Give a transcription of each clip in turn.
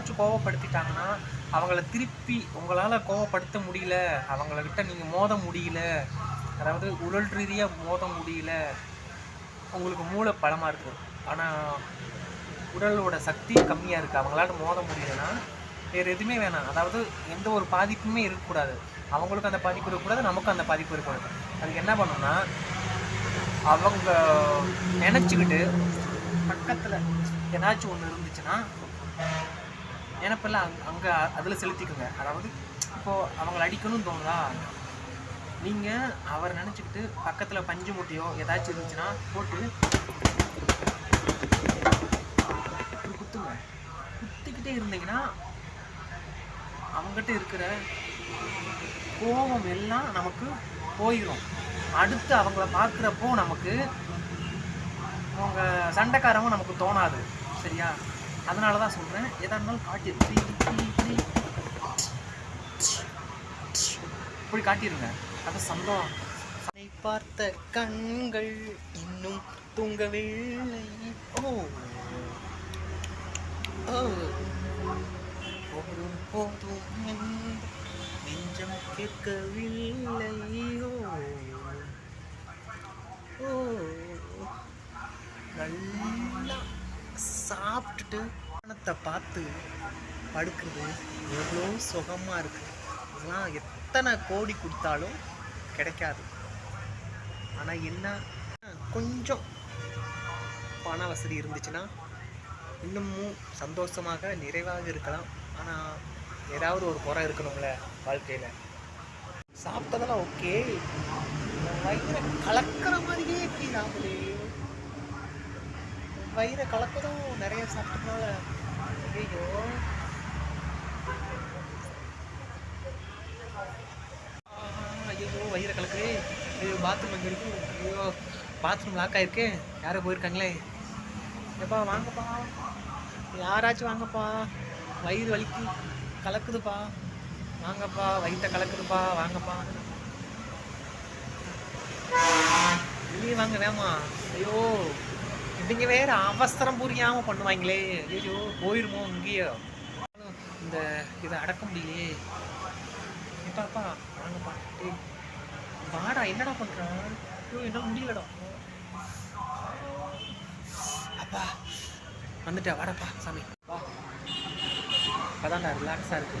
யாராச்சும் கோவப்படுத்திட்டாங்கன்னா அவங்கள திருப்பி உங்களால் கோவப்படுத்த முடியல. அவங்கக்கிட்ட நீங்கள் மோத முடியல. அதாவது உடல் ரீதியாக மோத முடியல. உங்களுக்கு மூளை பலமாக இருக்குது ஆனால் உடலோட சக்தி கம்மியாக இருக்குது அவங்களால மோத முடியலன்னா வேறு எதுவுமே வேணாம். அதாவது எந்த ஒரு பாதிப்புமே இருக்கக்கூடாது. அவங்களுக்கும் அந்த பாதிப்பு இருக்கக்கூடாது நமக்கும் அந்த பாதிப்பு இருக்கக்கூடாது. அதுக்கு என்ன பண்ணோம்னா அவங்க நினச்சிக்கிட்டு பக்கத்தில் ஏதாச்சும் ஒன்று இருந்துச்சுன்னா நினப்பெல்லாம் அங்கே அங்கே அதில் செலுத்திக்குங்க. அதாவது இப்போது அவங்கள அடிக்கணும்னு தோணுதா? நீங்கள் அவர் நினச்சிக்கிட்டு பக்கத்தில் பஞ்சு முட்டையோ ஏதாச்சும் இருந்துச்சுன்னா போட்டு இப்படி குத்துங்க. குத்திக்கிட்டே இருந்தீங்கன்னா அவங்ககிட்ட இருக்கிற கோபம் எல்லாம் நமக்கு போயிடும் அடுத்து அவங்கள பார்க்குறப்போ நமக்கு அவங்க சண்டைக்காரவும் நமக்கு தோணாது. சரியா? அதனால தான் சொல்கிறேன் எதா இருந்தாலும் காட்டி இப்படி இப்படி இப்படி இப்படி காட்டிடுங்க அது சந்தோஷம் அதை பார்த்த கண்கள் இன்னும் தூங்கவில்லை. ஓ. ஓ. போதும் போதும் நெஞ்சம் கேட்கவில்லை. ஓ. ஓ. நல்லா சாப்பிட்டுட்டு வானத்தை பார்த்து படுக்கிறது எவ்வளோ சுகமாக இருக்குது இதெல்லாம் எத்தனை கோடி கொடுத்தாலும் கிடைக்காது. ஆனால் என்ன? கொஞ்சம் பண வசதி இருந்துச்சுன்னா இன்னமும் சந்தோஷமாக நிறைவாக இருக்கலாம். ஆனால் ஏதாவது ஒரு குறை இருக்கணும்ல வாழ்க்கையில். சாப்பிட்டதெல்லாம் ஓகே கலக்கிற மாதிரியே ஃபீல் ஆகுது. வயிறை கலக்கதும் நிறைய சாப்பிட்டதுனால ஐயோ ஐயோ வயிறை கலக்குது ஐயோ பாத்ரூம் அங்கே இருக்கு. ஐயோ பாத்ரூம் லாக் ஆயிருக்கு. யாரோ போயிருக்காங்களே. எப்பா வாங்கப்பா. யாராச்சும் வாங்கப்பா. வயிறு வலிக்கு. கலக்குதுப்பா. வாங்கப்பா. வயிற்ற கலக்குதுப்பா. வாங்கப்பா. வெளியே வாங்க வேமா. ஐயோ. இவங்க வேற அவசரம் புரியாம பண்ணுவாங்களே. ஐயோ போயிருமோ இங்கேயோ. இந்த இதை அடக்க முடியலையே. எப்பாப்பா வாங்கப்பா. டேய் வாடா என்னடா பண்றான் ஐயோ என்ன முடியலடா. அப்பா வந்துட்டா வாடப்பா சாமி. வா. அதான்டா ரிலாக்ஸாக இருக்கு.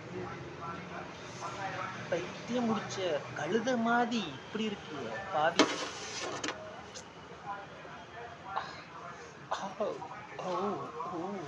பைத்தியம் முடிச்ச கழுத மாதிரி இப்படி இருக்கு பாவி. ஓ ஓ.